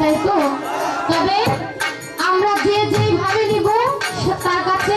তাই তো? তবে আমরা যে যেইভাবে নিব তার কাছে